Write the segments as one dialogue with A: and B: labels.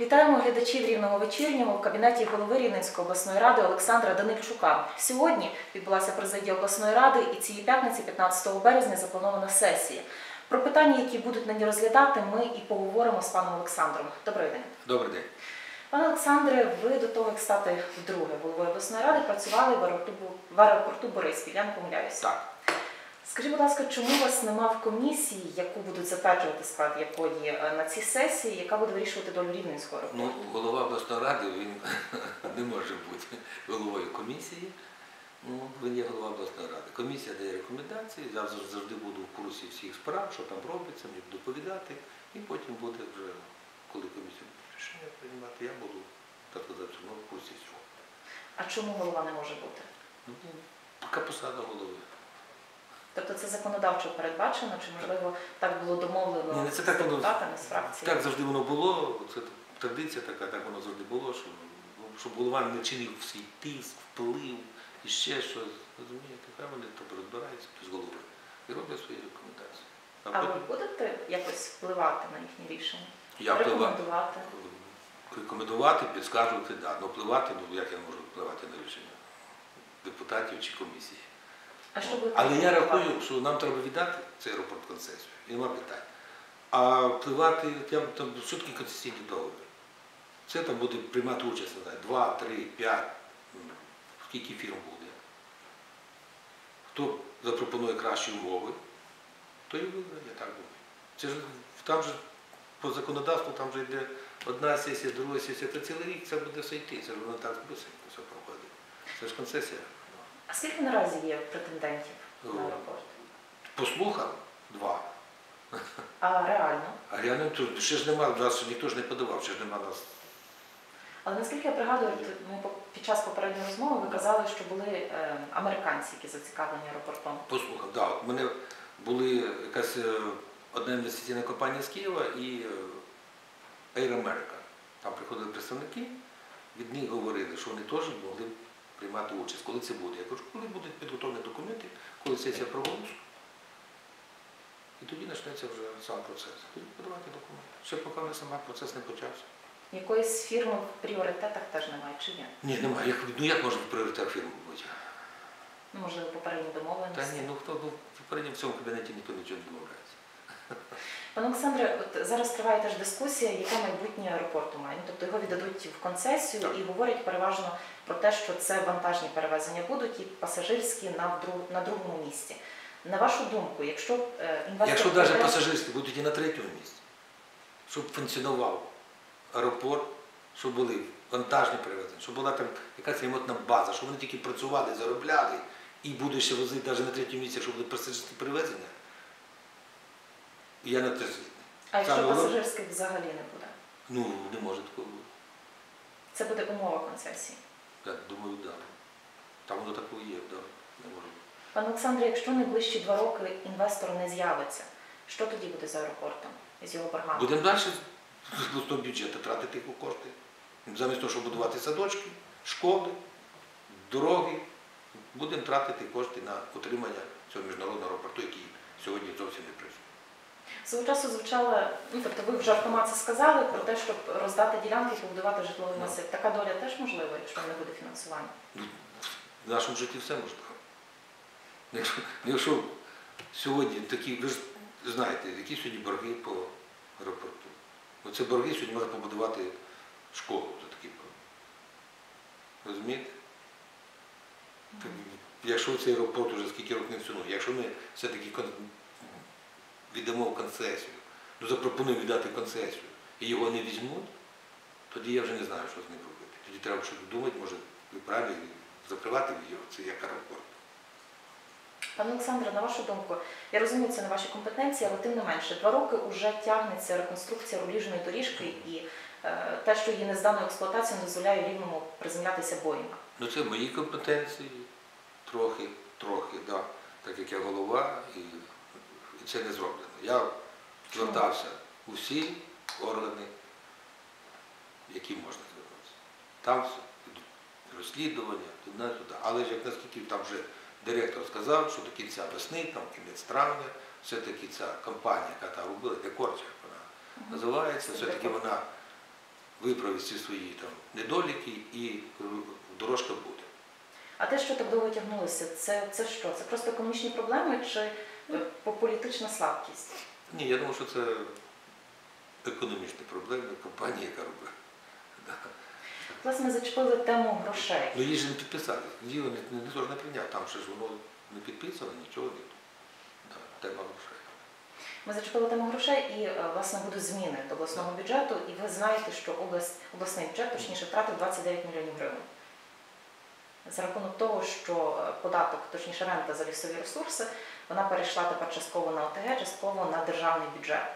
A: Вітаємо глядачів рівного вечірнього в кабінеті голови Рівненської обласної ради Олександра Данильчука. Сьогодні відбулася президія обласної ради, і цієї п'ятниці, 15 березня, запланована сесія. Про питання, які будуть нині розглядати, ми і поговоримо з паном Олександром. Добрий день.
B: Добрий день.
A: Пане Олександре, ви до того, як стати вдруге головою обласної ради, працювали в аеропорту, в аеропорту Бориспіль, я не помиляюся.
B: Так.
A: Скажіть, будь ласка, чому вас нема в комісії, яку будуть затверджувати склад якої е, на цій сесії, яка буде вирішувати долю Рівненського аеропорту?
B: Ну, голова обласної ради він не може бути головою комісії. Ну, він є голова обласної ради. Комісія дає рекомендації, я завжди буду в курсі всіх справ, що там робиться, мені буду доповідати, і потім буде вже, коли комісія буде рішення приймати, я буду так сказати, ну, в курсі всього.
A: А чому голова не може бути?
B: Ну, така посада голови.
A: Тобто це законодавчо передбачено, чи можливо так було домовлено
B: Ні, це
A: з
B: так воно-
A: депутатами з фракції?
B: Так завжди воно було, це традиція така, так воно завжди було, що, ну, щоб голова не чинив свій тиск, вплив і ще щось. Розумієте, хай вони там розбираються з голови і роблять свої рекомендації. А
A: А ви
B: потім
A: будете якось впливати на їхні рішення?
B: я впливаю.
A: Рекомендувати?
B: Рекомендувати, підскажувати, да. Ну впливати, ну як я можу впливати на рішення депутатів чи комісії.
A: А що будете
B: Але я рахую, що нам треба віддати цей аеропорт концесію. І нема питань. А впливати, я там що таке концесійний договір? Це там буде приймати участь, не знаю, 2, 3, 5, м, скільки фірм буде. Хто запропонує кращі умови, то і виграє, я так думаю. Це ж там же по законодавству там же йде одна сесія, друга сесія, це цілий рік це буде все йти. Це ж воно так все проходить. Це ж концесія.
A: А скільки наразі є претендентів на аеропорт?
B: По слухам два.
A: А реально?
B: А реально тут ще ж нема, нас ніхто ж не подавав, ще ж нема нас.
A: Але наскільки я пригадую, ми під час попередньої розмови ви казали, що були е, американці, які зацікавлені аеропортом.
B: По слухам, да, от мене були якась е, одна інвестиційна компанія з Києва і е, Air America. Там приходили представники, від них говорили, що вони теж могли б приймати участь. Коли це буде? Я кажу, коли будуть підготовлені документи, коли сесія проголосує. І тоді почнеться вже сам процес. Тоді подавати документи. Ще поки не сам процес не почався.
A: Якоїсь фірми в пріоритетах теж немає, чи є?
B: Ні, немає. Як, ну як може в пріоритет фірми бути?
A: Ну, можливо, попередні
B: Та
A: домовленості.
B: ні, ну хто ну, попередньо в цьому кабінеті ніхто нічого не домовляється.
A: Пане Олександре, от зараз триває теж дискусія, яке майбутнє аеропорту має. Ну, тобто його віддадуть в концесію
B: Так.
A: і говорять переважно про те, що це вантажні перевезення будуть і пасажирські на, на другому місці. На вашу думку, якщо е, інвестор...
B: Якщо навіть
A: прийде-
B: пасажирські будуть і на третьому місці, щоб функціонував аеропорт, щоб були вантажні перевезення, щоб була там якась ремонтна база, щоб вони тільки працювали, заробляли і будуть ще возити навіть на третьому місці, щоб були пасажирські перевезення, я на згідний.
A: А якщо
B: Саме
A: пасажирських взагалі не буде?
B: Ну, не може такого бути.
A: Це буде умова концесії.
B: Я думаю, так. Да. Там воно такого є, да. не може.
A: Пане Олександре, якщо найближчі два роки інвестор не з'явиться, що тоді буде з аеропортом, з його боргами?
B: Будемо далі з обласного бюджету тратити у кошти. Замість того, щоб будувати садочки, школи, дороги, будемо тратити кошти на утримання цього міжнародного аеропорту, який сьогодні зовсім не працює.
A: Свого часу звучало, ну тобто ви вже автомат це сказали про те, щоб роздати ділянки і побудувати житловий
B: Ну.
A: масив. Така доля теж можлива, якщо не буде фінансування.
B: Ну, в нашому житті все можливо. Якщо, якщо сьогодні такі, ви ж знаєте, які сьогодні борги по аеропорту. Ну, це борги сьогодні можна побудувати школу за такі борги. Розумієте? Якщо цей аеропорт вже скільки років не функціонує, якщо ми все-таки віддамо в концесію, ну запропонуємо віддати концесію і його не візьмуть, тоді я вже не знаю, що з ним робити. Тоді треба щось думати, може, ви праві закривати його, це як аеропорт.
A: Пане Олександре, на вашу думку, я розумію, це не ваші компетенції, але тим не менше, два роки вже тягнеться реконструкція рубіжної доріжки і е, те, що її не здано експлуатацію, не дозволяє рівному приземлятися Боїнга.
B: Ну це мої компетенції, трохи, трохи, да. так як я голова, і, і це не зроблено. Я звертався у всі органи, які можна звернутися. Там йдуть розслідування, туди, туди. Але ж як наскільки там вже директор сказав, що до кінця весни, там кінець травня, все-таки ця компанія, яка там робила, декорча, вона називається, все-таки вона виправить всі свої там недоліки і е, дорожка буде.
A: А те, що так довго тягнулося, це, це що? Це просто економічні проблеми чи політична слабкість?
B: Ні, я думаю, що це економічні проблеми компанії, яка робить. Да.
A: Власне, зачепили тему грошей.
B: Ну її ж не підписали. Діло не, не, не, не прийняв. Там ще ж воно не підписано, нічого не. Да, тема грошей.
A: Ми зачепили тему грошей і е, власне будуть зміни до обласного бюджету. І ви знаєте, що область, обласний бюджет точніше втратив 29 мільйонів гривень. За рахунок того, що е, податок, точніше рента за лісові ресурси, вона перейшла тепер частково на ОТГ, частково на державний бюджет.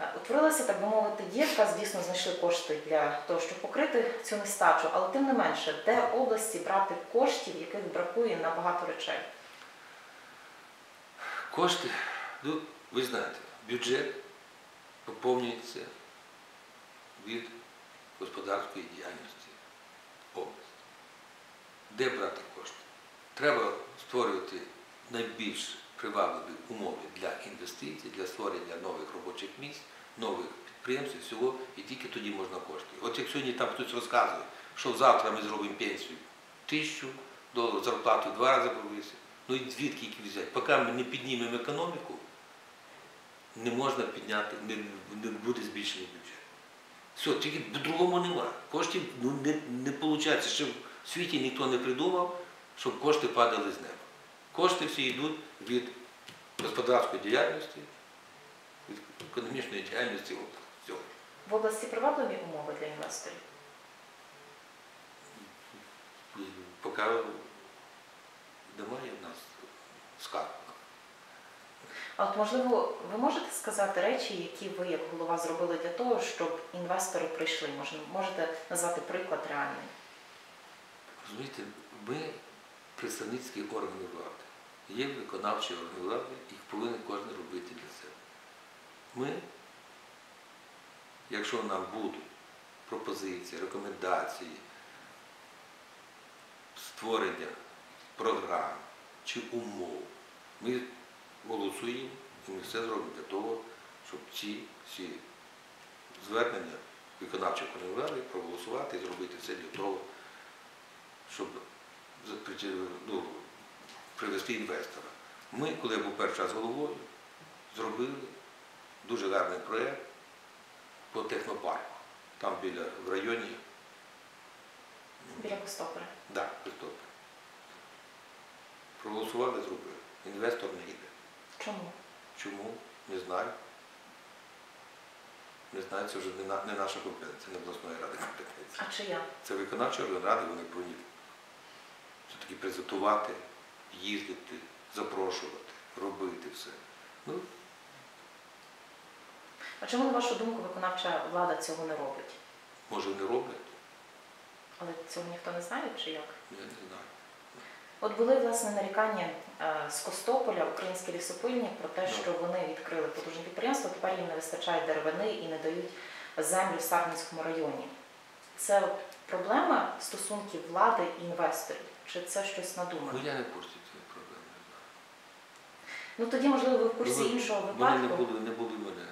A: Е, Утворилася, так би мовити, дірка, звісно, знайшли кошти для того, щоб покрити цю нестачу, але тим не менше, де області брати коштів, яких бракує на багато речей.
B: Кошти, ну, ви знаєте, бюджет поповнюється від господарської діяльності області. Де брати кошти? Треба створювати найбільш привабливі умови для інвестицій, для створення нових робочих місць, нових підприємств і всього, і тільки тоді можна кошти. От як сьогодні там хтось розказує, що завтра ми зробимо пенсію тисячу доларів, зарплату два рази повисить. Ну і звідки їх взяти? Поки ми не піднімемо економіку, не можна підняти, не, не буде збільшений бюджет. Все, тільки по-другому нема. Коштів ну, не, не виходить. Ще в світі ніхто не придумав, щоб кошти падали з неба. Кошти всі йдуть від господарської діяльності, від економічної діяльності. Всього.
A: В області привабливі умови для інвесторів.
B: Поки немає в нас скарб.
A: А от можливо, ви можете сказати речі, які ви як голова зробили для того, щоб інвестори прийшли? Може, можете назвати приклад реальний?
B: Розумієте, ми представницькі органи влади. Є виконавчі органи влади, їх повинен кожен робити для себе. Ми, якщо нам будуть пропозиції, рекомендації, створення програм чи умов, ми голосуємо і ми все зробимо для того, щоб ці всі звернення виконавчих органів проголосувати і зробити все для того, щоб ну, привести інвестора. Ми, коли я був перший раз головою, зробили дуже гарний проєкт по технопарку. Там біля в районі
A: Біля Костополя.
B: да, Кристополя. Проголосували, зробили. Інвестор не йде.
A: Чому?
B: Чому? Не знаю. Не знаю, це вже не, на- не наша компетенція, не обласної ради компетенція.
A: А чия?
B: Це виконавчі органи ради, вони повинні все-таки презентувати, їздити, запрошувати, робити все. Ну,
A: А чому, на вашу думку, виконавча влада цього не робить?
B: може не роблять,
A: Але цього ніхто не знає чи як?
B: я не знаю.
A: От були власне нарікання е, з Костополя, українські лісопильні, про те, що вони відкрили потужне підприємство, тепер їм не вистачає деревини і не дають землю в Сарненському районі. Це проблема стосунків влади і інвесторів? Чи це щось
B: Ну я не курсі цієї проблеми, не знаю.
A: Ну тоді, можливо, ви в курсі
B: Ну, ви-
A: іншого
B: Вони не
A: випадку.
B: були, не були в мене.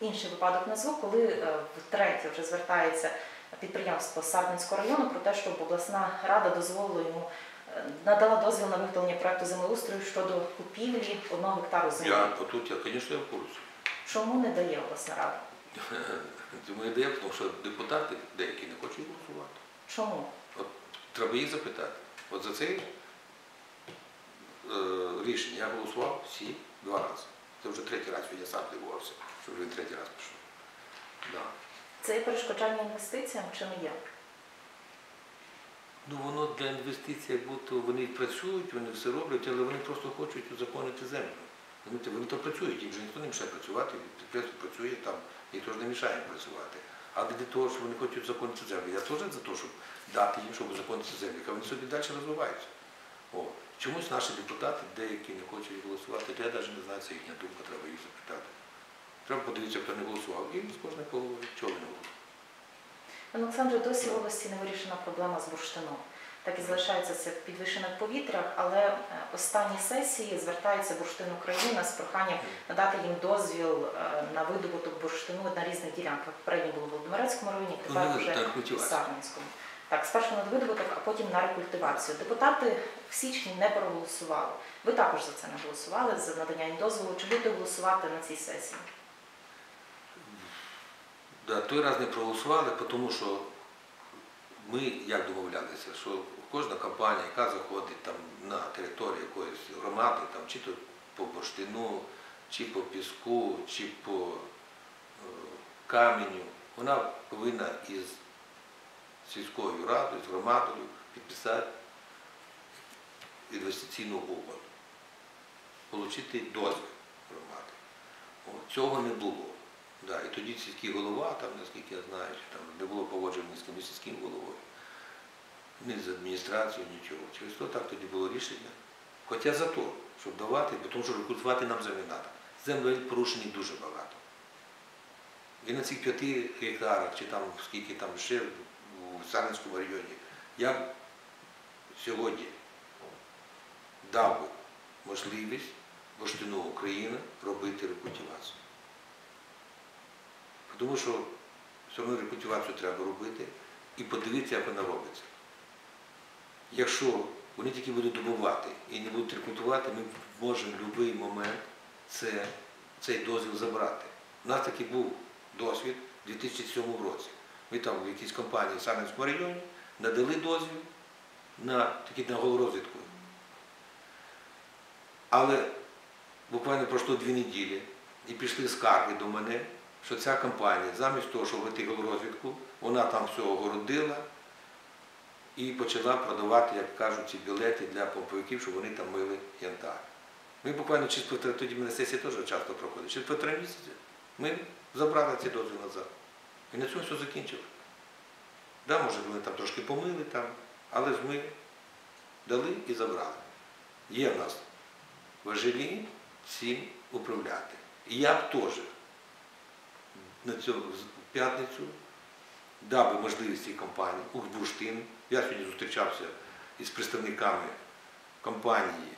A: Інший випадок назву, коли е, втретє вже звертається підприємство Сарненського району про те, щоб обласна рада дозволила йому е, надала дозвіл на виготовлення проекту землеустрою щодо купівлі одного гектару землі.
B: Я отут, я, звісно, я в курсі.
A: Чому не дає обласна рада?
B: Тому ідея, тому що депутати деякі не хочуть голосувати.
A: Чому?
B: Треба їх запитати. От за це е, рішення я голосував всі два рази. Це вже третій раз, я сам дивувався, що вже він третій раз пішов. Да.
A: Це є перешкоджання інвестиціям чи не є?
B: Ну воно для інвестицій, як будто вони працюють, вони все роблять, але вони просто хочуть узаконити землю. Вони то працюють, їм вже ніхто не мішає працювати, підприємство працює там, ніхто ж не мішає їм працювати. Але для того, що вони хочуть законити землю. Я теж за те, щоб дати їм, щоб законити землю, яка вони собі далі розвиваються. О, чомусь наші депутати деякі не хочуть голосувати, то я навіть не знаю, це їхня думка, треба їх запитати. Треба подивитися, хто не голосував. І з кожної голови, чого він не голосував.
A: Олександре, досі в області не вирішена проблема з бурштином. так і залишається це в підвищених повітрях, але е, останні сесії звертається бурштин Україна з проханням надати їм дозвіл е, на видобуток бурштину на різних ділянках. Попередньо було в Володимирецькому районі, тепер вже в. Сарненському. Так, спершу на видобуток, а потім на рекультивацію. Депутати в січні не проголосували. Ви також за це не голосували, за надання дозволу. Чи будете голосувати на цій сесії?
B: Да, той раз не проголосували, тому що ми як домовлялися, що кожна компанія, яка заходить там на територію якоїсь громади, там, чи то по бурштину, чи по піску, чи по е, каменю, вона повинна із сільською радою, з громадою підписати інвестиційну угоду, отримати дозвіл громади. Цього не було. Да, і тоді сільський голова, там, наскільки я знаю, там не було погодження з ким, сільським головою, ні з адміністрацією, нічого. Через то так тоді було рішення. Хоча за то, щоб давати, бо тому що рекультувати нам землі треба. Землі порушені дуже багато. І на цих п'яти гектарах, чи там скільки там ще у Сарненському районі, я б сьогодні дав би можливість бурштину України робити рекультивацію. Тому що все одно рекультивацію треба робити і подивитися, як вона робиться. Якщо вони тільки будуть добувати і не будуть рекультувати, ми можемо в будь-який момент це, цей дозвіл забрати. У нас такий був досвід у 2007 році. Ми там в якійсь компанії в Сарненському районі надали дозвіл на такі на голорозвідку. Але буквально пройшло дві неділі і пішли скарги до мене, що ця компанія, замість того, щоб робити голорозвідку, вона там все огородила і почала продавати, як кажуть, ці білети для помповиків, щоб вони там мили янтар. Ми буквально через півтора, тоді ми на сесії теж часто проходили, через півтора місяця ми забрали ці дозвіл назад. І на цьому все закінчили. Да, може, вони там трошки помили, там, але ж ми дали і забрали. Є в нас важелі цим управляти. І я б теж на цю п'ятницю дав би можливість цій компанії Укрбурштин. Я сьогодні зустрічався із представниками компанії,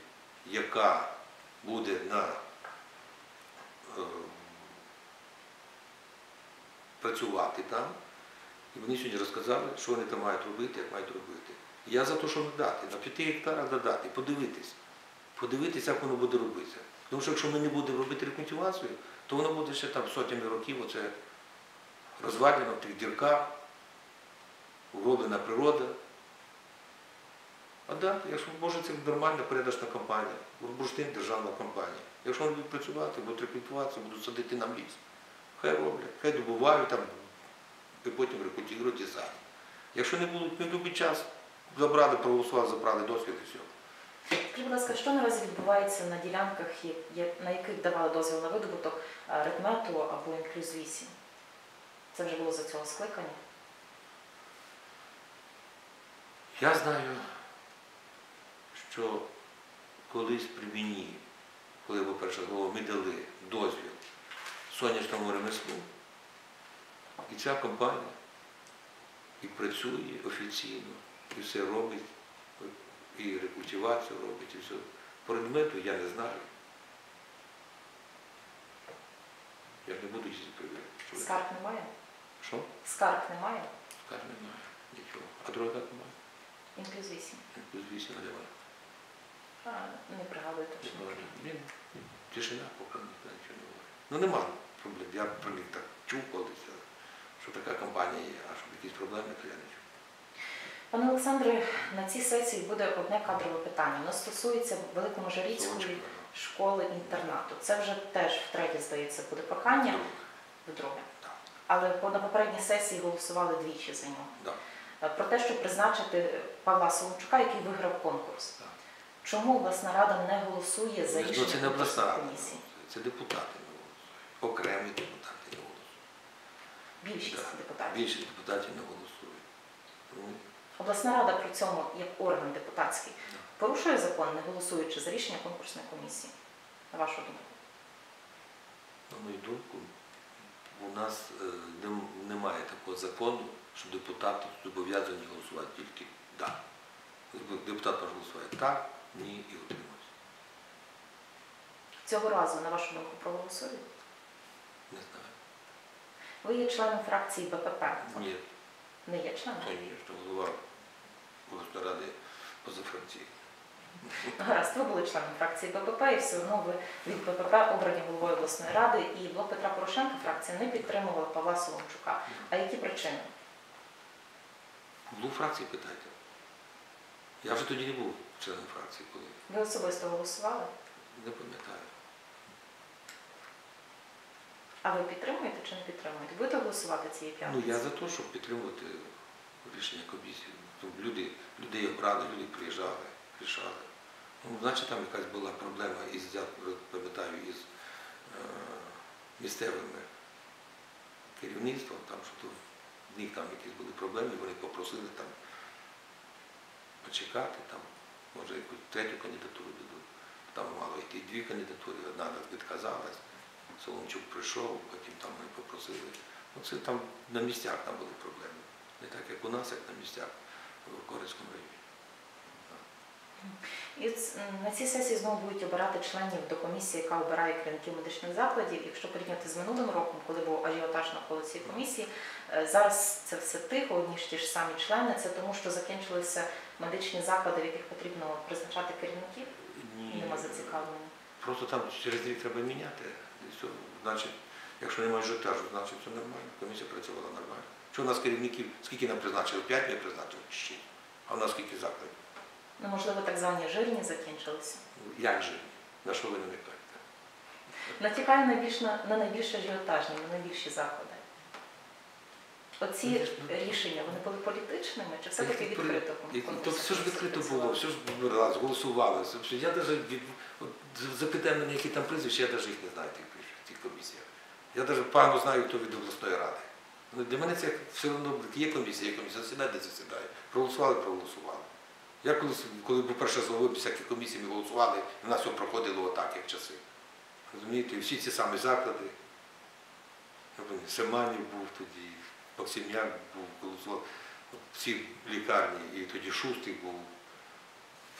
B: яка буде на е, працювати там. І вони сьогодні розказали, що вони там мають робити, як мають робити. Я за те, що надати, на 5 гектарах додати, подивитись, подивитись, як воно буде робитися. Тому що якщо ми не будемо робити рекультивацію, то воно буде ще там сотнями років оце розвалено в тих дірках, уроблена природа. А да, якщо може це нормальна порядочна компанія, бурштин державна компанія. Якщо вони будуть працювати, будуть рекультуватися, будуть садити нам ліс. Хай роблять, хай добувають там, і потім рекультивують і садять. Якщо не будуть, не любить час, забрали, проголосували, забрали досвід і все.
A: Скажіть, будь ласка, що наразі відбувається на ділянках, на яких давали дозвіл на видобуток е, редмету або інклюз 8? Це вже було за цього скликання.
B: Я знаю, що колись при війні, коли я був перша голова, ми дали дозвіл сонячному ремеслу. І ця компанія і працює офіційно, і все робить, і рекультивацію робить, і все. Предмету я не знаю. Я не буду їздити перевіряти.
A: Скарг немає?
B: Що?
A: Скарг немає?
B: Скажу, немає. Нічого. А другого так немає.
A: Інклюз 8.
B: Плюс 8 немає.
A: А, Не пригадую точно.
B: Він тишина, поки нічого не говорить. Ну проблем. Я про них так чув колись, що така компанія є, а щоб якісь проблеми, то я не чув.
A: Пане Олександре, на цій сесії буде одне кадрове питання. Воно стосується Великоможарівської школи-інтернату. Це вже теж втретє, здається, буде прохання, вдруге. Але на попередній сесії голосували двічі за нього.
B: Да.
A: Е, Про те, щоб призначити Павла Соломчука, який виграв конкурс. Чому обласна рада не голосує за
B: Ну,
A: рішення
B: це не обласна
A: комісії?
B: це депутати. Окремі депутати не голосують.
A: Більшість
B: Так.
A: депутатів.
B: Більшість депутатів не голосують. Ну,
A: Обласна рада при цьому, як орган депутатський, порушує закон, не голосуючи за рішення конкурсної комісії. На вашу думку?
B: На мою думку, у нас е, немає такого закону, що депутати зобов'язані голосувати тільки «да». депутат може голосувати так, ні і утримується.
A: Цього разу, на вашу думку, проголосують?
B: Не знаю.
A: Ви є членом фракції БПП.
B: Ні,
A: Не є членом?
B: що голова обласної ради позафракційний.
A: Ну, Гаразд, ви були членом фракції БПП і все одно ви від БПП обрані головою обласної ради і блок Петра Порошенка фракція не підтримувала Павла Соломчука. А які причини?
B: Було фракції питайте. Я вже тоді не був членом фракції, коли
A: Ви особисто голосували?
B: не пам'ятаю.
A: А ви підтримуєте чи не підтримуєте? Будете голосувати цієї
B: Ну я за те, щоб підтримувати рішення комісії. Тому люди, людей обрали, люди приїжджали, рішали. Ну, значить, там якась була проблема із, я пам'ятаю, із е, місцевим керівництвом, там, що то в них там якісь були проблеми, вони попросили там почекати, там, може якусь третю кандидатуру дадуть. Там мало йти дві кандидатури, одна відказалась. Соломчук прийшов, потім там вони попросили. Ну, це там на місцях там були проблеми. Не так, як у нас, як на місцях в Корецькому районі.
A: І на цій сесії знову будуть обирати членів до комісії, яка обирає керівників медичних закладів. Якщо порівняти з минулим роком, коли був ажіотаж навколо цієї комісії, е, зараз це все тихо, одні ж ті ж самі члени. Це тому, що закінчилися медичні заклади, в яких потрібно призначати керівників,
B: Ні,
A: нема зацікавлення.
B: Просто там через рік треба міняти. І все. Значить, якщо немає ажіотажу, значить все нормально. Комісія працювала нормально. Що у нас керівників, скільки нам призначили? П'ять ми призначили чи шість. А у нас скільки закладів?
A: Ну, можливо, так звані жирні закінчилися.
B: Ну, Як же? На що ви намікаєте?
A: Натякаю найбільш на, на найбільш ажіотажні, на найбільші заклади. Оці рішення вони були політичними чи все-таки відкрито?
B: То все ж відкрито було, все ж голосували. Я навіть запитаю мене, які там прізвища, я навіть їх не знаю комісіях. Я навіть погано знаю, хто від обласної ради. Ну, для мене це все одно є комісія, є комісія, засідає, де засідає. Проголосували, проголосували. Я коли, коли був перше головою всякі комісії, ми голосували, і в нас все проходило отак, як часи. Розумієте, всі ці самі заклади. Семанів був тоді, Максим'як був, голосував всі лікарні, і тоді Шустий був.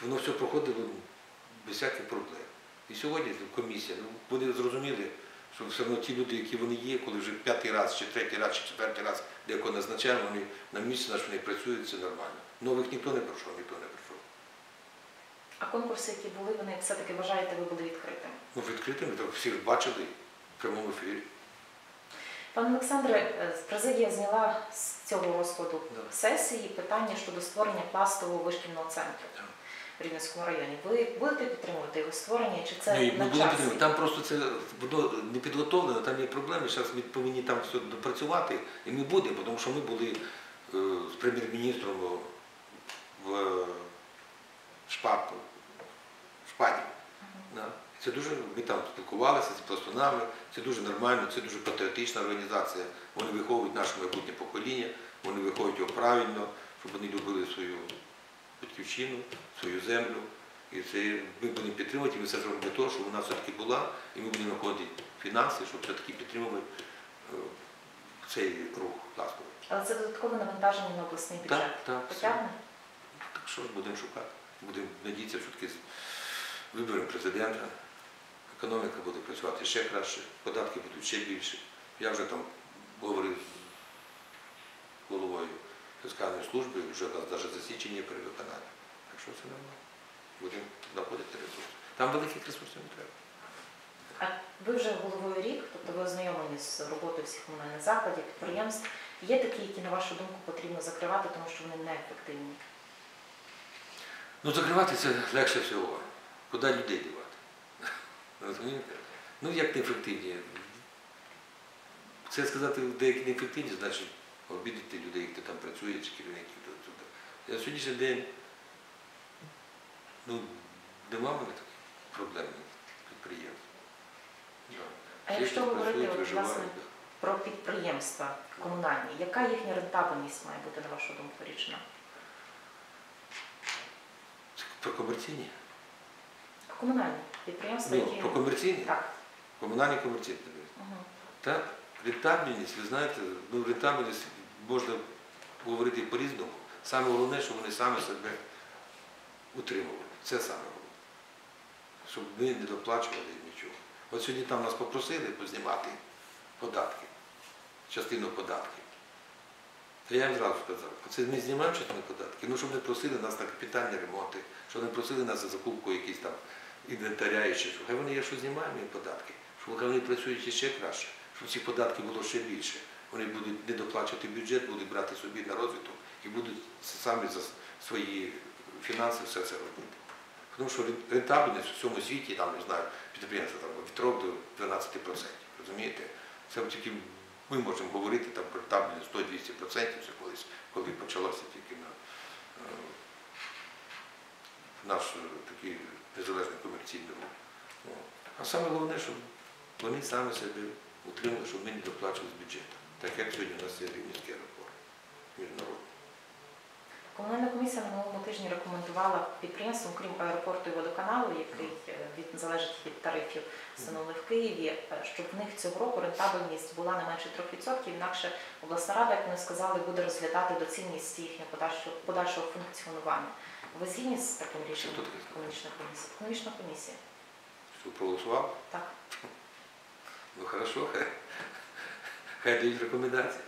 B: Воно все проходило без всяких проблем. І сьогодні комісія, ну, вони зрозуміли, що все одно ті люди, які вони є, коли вже п'ятий раз, чи третій раз, чи четвертий раз деяко назначаємо, вони на місці наш вони працюють, це нормально. Нових ніхто не пройшов, ніхто не пройшов.
A: А конкурси, які були, вони все-таки вважаєте, ви були відкритими?
B: Ну, відкритими, так всі ж бачили в прямому ефірі.
A: Пане Олександре, е, президія зняла з цього розкладу
B: Да.
A: сесії питання щодо створення пластового вишкільного центру
B: Так.
A: В Рівненському районі. Ви будете підтримувати його створення чи це
B: Ні,
A: на
B: будемо
A: часі?
B: підтримувати. Там просто це воно не підготовлено, там є проблеми. Зараз ми повинні там все допрацювати, і ми будемо, тому що ми були е, з прем'єр-міністром в Шпаку, Шпаді. Да. Це дуже, ми там спілкувалися з пластунами, це дуже нормально, це дуже патріотична організація. Вони виховують наше майбутнє покоління, вони виховують його правильно, щоб вони любили свою батьківщину, свою землю. І це ми будемо підтримувати, і ми все зробимо для того, щоб вона все-таки була, і ми будемо знаходити фінанси, щоб все-таки підтримувати е, цей рух пластовий.
A: Але це додаткове навантаження на обласний бюджет.
B: Так, так.
A: Потягне?
B: Так що ж будемо шукати? Будемо надіятися, що таки виберемо президента, економіка буде працювати ще краще, податки будуть ще більше. Я вже там говорив з головою фіскальної служби, вже у нас навіть засічення перевиконання. Так що це нормально. Будемо знаходити ресурси. Там великих ресурсів не треба.
A: А ви вже головою рік, тобто ви ознайомлені з роботою всіх комунальних закладів, підприємств. Є такі, які, на вашу думку, потрібно закривати, тому що вони неефективні.
B: Ну, закривати це легше всього. Куди людей дівати? Розумієте? Ну, як неефективні. Це сказати деякі неефективні, значить обідати людей, хто там працює, чи керівників. На сьогоднішній день ну, нема мене таких проблем підприємств. Да.
A: А
B: Всі,
A: якщо говорити, от,
B: виживають,
A: власне,
B: да.
A: Про підприємства комунальні. Яка їхня рентабельність має бути, на вашу думку, річна?
B: Про комерційні?
A: Комунальні підприємства,
B: Ну,
A: які
B: про комерційні?
A: так.
B: Комунальні комерційні.
A: Угу.
B: Так, рентабельність, ви знаєте, ну рентабельність можна говорити по-різному. Саме головне, що вони самі себе утримували. Це саме головне. Щоб ми не доплачували нічого. От сьогодні там нас попросили познімати податки, частину податків. Та я їм зразу сказав, оце ми знімаємо частину податки, ну щоб не просили нас на капітальні ремонти, щоб не просили нас за закупку якісь там інвентаря і ще що. Хай вони, якщо знімаємо їм податки, щоб вони працюють ще краще, щоб ці податки було ще більше. Вони будуть не доплачувати бюджет, будуть брати собі на розвиток і будуть самі за свої фінанси все це робити. Тому що рентабельність в цьому світі, там, не знаю, підприємства там, від 3 до 12%. Розумієте? Це тільки ми можемо говорити там про рентабельність 100-200%, це колись, коли почалося тільки на е, наш е, такий незалежний комерційний рух. А саме головне, щоб вони самі себе утримали, щоб ми не доплачували з бюджету. Так як сьогодні у нас є Рівненський аеропорт міжнародний.
A: Комунальна комісія на минулому тижні рекомендувала підприємствам, крім аеропорту і водоканалу, який е, від залежить від тарифів, встановлених в Києві, е, щоб в них цього року рентабельність була не менше 3%, інакше обласна рада, як вони сказали, буде розглядати доцільність їхнього подальшого, подальшого функціонування. Ви згідні з таким рішенням? Економічна комісія. Економічна комісія.
B: Що проголосував?
A: Так.
B: Ну хорошо, хай, дають рекомендації.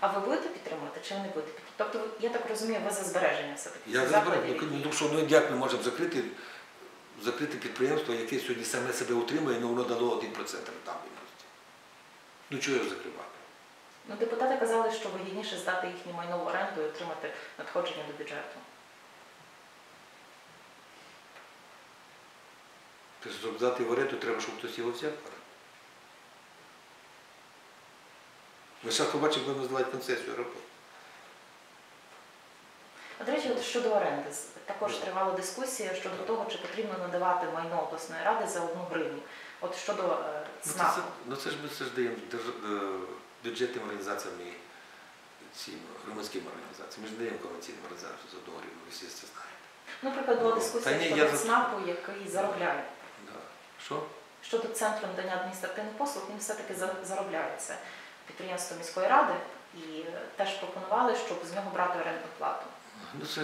A: А ви будете підтримувати чи ви не будете підтримувати? Тобто, я так розумію, ви за збереження все-таки
B: Я
A: цих
B: заберу,
A: закладів,
B: ну,
A: які-
B: ну що, ну як ми можемо закрити, закрити підприємство, яке сьогодні саме себе утримує, але воно дало 1% рентабельності. Ну чого його закривати?
A: Ну, депутати казали, що вигідніше здати їхнє майно в оренду і отримати надходження до бюджету.
B: Тобто, здати в оренду, треба, щоб хтось його взяв. в оренду. Ми зараз побачимо, будемо здавати концесію аеропорту.
A: А до речі, от щодо оренди, також тривала дискусія щодо того, чи потрібно надавати майно обласної ради за одну гривню. От щодо е,
B: Ну це,
A: ЦНАПу.
B: ну це ж ми це ж даємо держ- е, бюджетним організаціям і цим громадським організаціям. Ми ж не даємо комерційним організаціям за одну гривню, ви всі це знаєте.
A: Ну, наприклад, була
B: Та
A: дискусія
B: ні, я
A: щодо
B: за-
A: ЦНАПу, який заробляє.
B: Да. Що?
A: Щодо центру надання адміністративних послуг, він все-таки за- заробляє це підприємство міської ради і теж пропонували, щоб з нього брати орендну плату.
B: Ну це,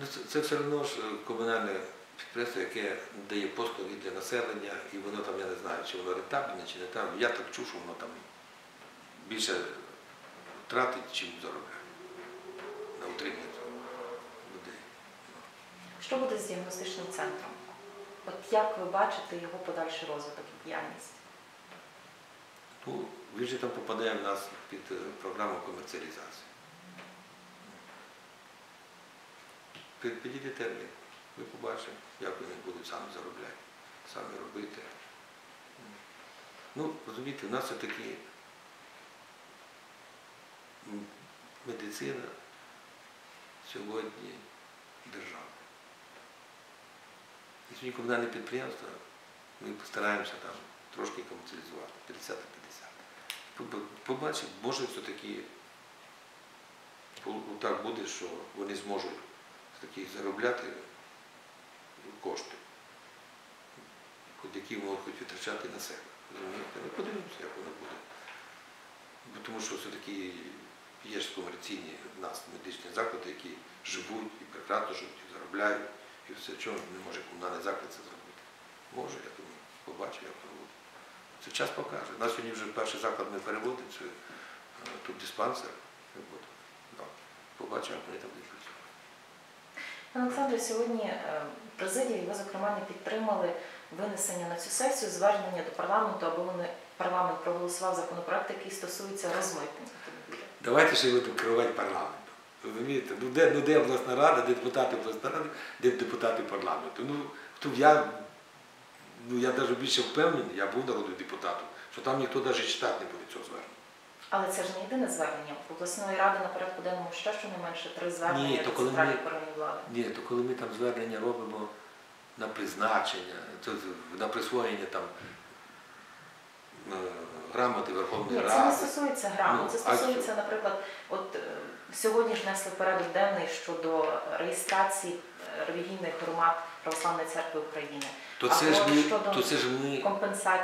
B: ну це, це все одно ж е, комунальне підприємство, яке дає послуги для населення, і воно там, я не знаю, чи воно рентабельне, чи не там. Я так чув, що воно там більше тратить, чим заробляє на утримання людей.
A: Що буде з діагностичним центром? От як ви бачите його подальший розвиток і діяльність?
B: Ну, він же там попадає в нас під е, програму комерціалізації. Під- Підійде термін, ми побачимо, як вони будуть самі заробляти, самі робити. Ну, розумієте, у нас все-таки медицина сьогодні держава. І сьогодні комунальне підприємство, ми постараємося там трошки комерціалізувати, 50 на 50. Поб- Побачимо, може все-таки так буде, що вони зможуть таки заробляти кошти, які можуть витрачати на себе. Розумієте? Подивимося, як воно буде. Тому що все-таки є ж комерційні в нас медичні заклади, які живуть і прекрасно живуть, і заробляють, і все, чого не може комунальний заклад це зробити. Може, я думаю, побачу, як воно буде. Це час покаже. У нас сьогодні вже перший заклад ми переводимо, це е, тут диспансер. Да. Побачимо, як вони там будуть працювати.
A: Олександре, сьогодні е, президія, і ви, зокрема, не підтримали винесення на цю сесію звернення до парламенту, аби вони парламент проголосував законопроект, який стосується розмитнення автомобіля.
B: Давайте ще будемо керувати парламентом. Розумієте? Ну де, ну де обласна рада, де депутати обласної ради, де депутати парламенту. Ну, то я, ну, я навіть більше впевнений, я був народним депутатом, що там ніхто навіть читати не буде цього звернення.
A: Але це ж не єдине звернення. У обласної ради на порядку денному ще щонайменше три звернення
B: Ні, то коли ми-
A: влади.
B: Ні, то коли ми там звернення робимо на призначення, на присвоєння там е, грамоти Верховної
A: Ні, це не стосується граму.
B: Ну,
A: Це стосується,
B: що?
A: наприклад, от е, сьогодні ж внесли в порядок денний щодо реєстрації е, релігійних громад Православної церкви України,
B: То це ж ми,
A: щодо
B: то це ж ми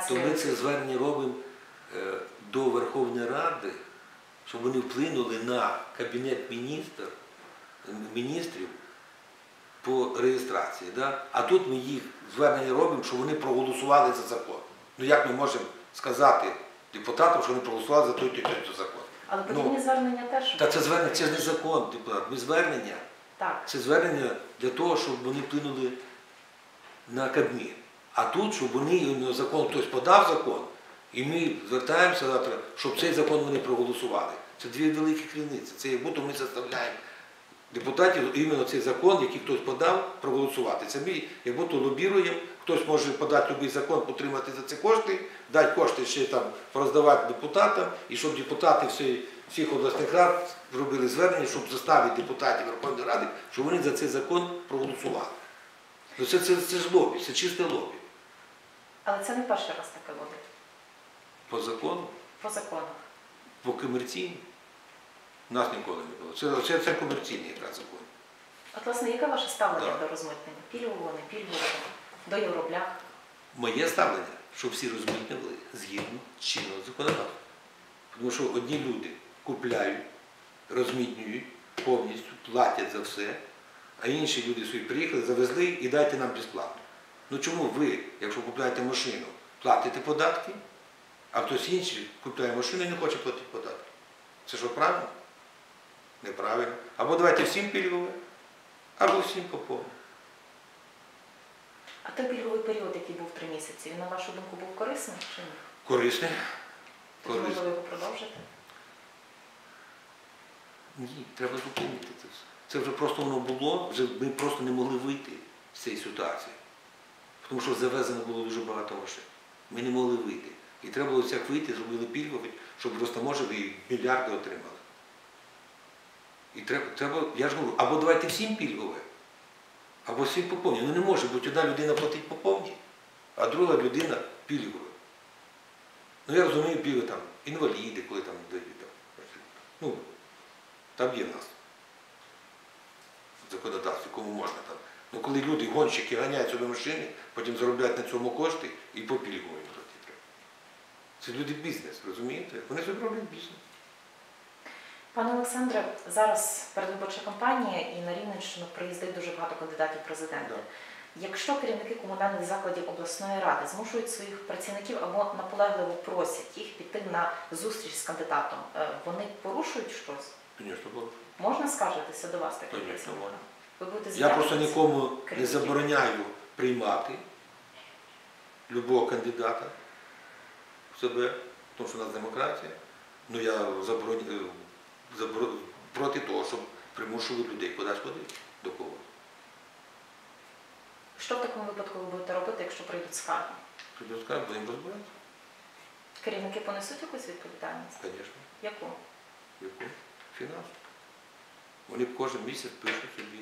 B: То ми це звернення робимо е, до Верховної Ради, щоб вони вплинули на Кабінет міністрів, міністрів по реєстрації. Да? А тут ми їх звернення робимо, що вони проголосували за закон. Ну як ми можемо сказати депутатам, що вони проголосували за той той той той закон?
A: Але
B: Ну,
A: подібні звернення теж.
B: Та це звернення, це ж не закон, депутат. Ми звернення.
A: Так.
B: Це звернення для того, щоб вони вплинули на Кабмін. А тут, щоб вони закон, хтось подав закон, і ми звертаємося завтра, щоб цей закон вони проголосували. Це дві великі криниці. Це як будто ми заставляємо депутатів іменно цей закон, який хтось подав, проголосувати. Це ми як будто лобіруємо, хтось може подати будь-який закон, отримати за це кошти, дати кошти ще там роздавати депутатам, і щоб депутати всі, всіх обласних рад зробили звернення, щоб заставити депутатів Верховної Ради, щоб вони за цей закон проголосували. Ну це, це, це ж лобі, це чисте лобі.
A: Але це не перший раз таке лобі.
B: По закону,
A: По законах.
B: по комерційній. У нас ніколи не було. Це, це, це комерційний якраз закон.
A: От, власне, яке ваше ставлення
B: Так.
A: до розмитнення? Пільгового, не пільгового, до євроблях?
B: Моє ставлення, щоб всі розмитнювали згідно з чинного законодавства. Тому що одні люди купляють, розмітнюють повністю, платять за все, а інші люди собі приїхали, завезли і дайте нам безплатно. Ну чому ви, якщо купляєте машину, платите податки, а хтось інший купляє машину і не хоче платити податки? Це що правильно? Неправильно. Або давайте всім пільгове, або всім по повному.
A: А той пільговий період, який був три місяці, він, на вашу думку, був корисним чи ні?
B: Корисне.
A: Тоді
B: Корисно.
A: можливо його продовжити?
B: Ні, треба зупинити це все. Це вже просто воно було, вже ми просто не могли вийти з цієї ситуації. Тому що завезено було дуже багато машин. Ми не могли вийти. І треба було всяк вийти, зробили пільгові, щоб розтаможили і мільярди отримали. І треба, треба, я ж говорю, або давайте всім пільгове, або всім по повній. Ну не може бути одна людина платить по повній, а друга людина пільгове. Ну я розумію, пільгове там інваліди, коли там дають. Ну, там є в нас законодавстві, кому можна там. Ну коли люди, гонщики ганяють собі машини, потім заробляють на цьому кошти і по пільговому їм. Це люди бізнес, розумієте? Вони собі роблять бізнес.
A: Пане Олександре, зараз передвиборча кампанія і на Рівненщину приїздить дуже багато кандидатів.
B: Да.
A: Якщо керівники комунальних закладів обласної ради змушують своїх працівників або наполегливо просять їх піти на зустріч з кандидатом, е, вони порушують щось?
B: Звісно, було.
A: Можна скаржитися до вас таким. Ви будете
B: Я просто нікому не забороняю приймати любого кандидата в себе, тому що у нас демократія. Ну я забороню, заборо- проти того, щоб примушували людей кудись ходити до когось.
A: Що в такому випадку ви будете робити, якщо прийдуть скарги?
B: Прийдуть скажуть, будемо розбиратися.
A: Керівники понесуть якусь відповідальність?
B: Звісно.
A: Яку?
B: Яку? Фінансову. Вони кожен місяць пишуть собі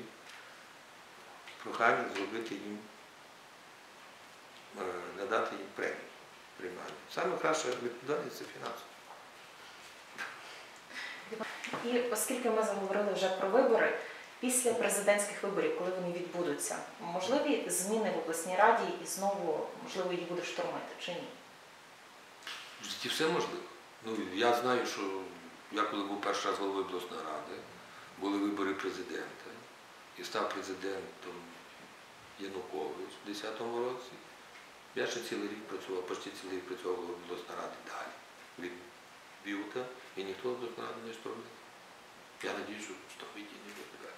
B: прохання зробити їм, е, надати їм премію приймання. Саме краща відповідальність це фінансова.
A: І оскільки ми заговорили вже про вибори, після президентських виборів, коли вони відбудуться, можливі зміни в обласній раді і знову, можливо, її буде штормити чи ні?
B: В житті все можливо. Ну, я знаю, що я коли був перший раз головою обласної ради, були вибори президента, і став президентом Янукович у 2010 році. Я ще цілий рік працював, почти цілий рік працював головою обласної ради далі. Від Бюта, і ніхто обласної ради не штормив. Я надіюсь, що штормить і не буде.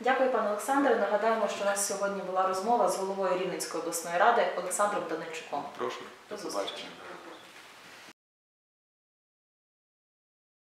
A: Дякую, пане Олександре. Нагадаємо, що у нас сьогодні була розмова з головою Рівненської обласної ради Олександром Данильчуком.
B: Прошу,
A: до
B: побачення.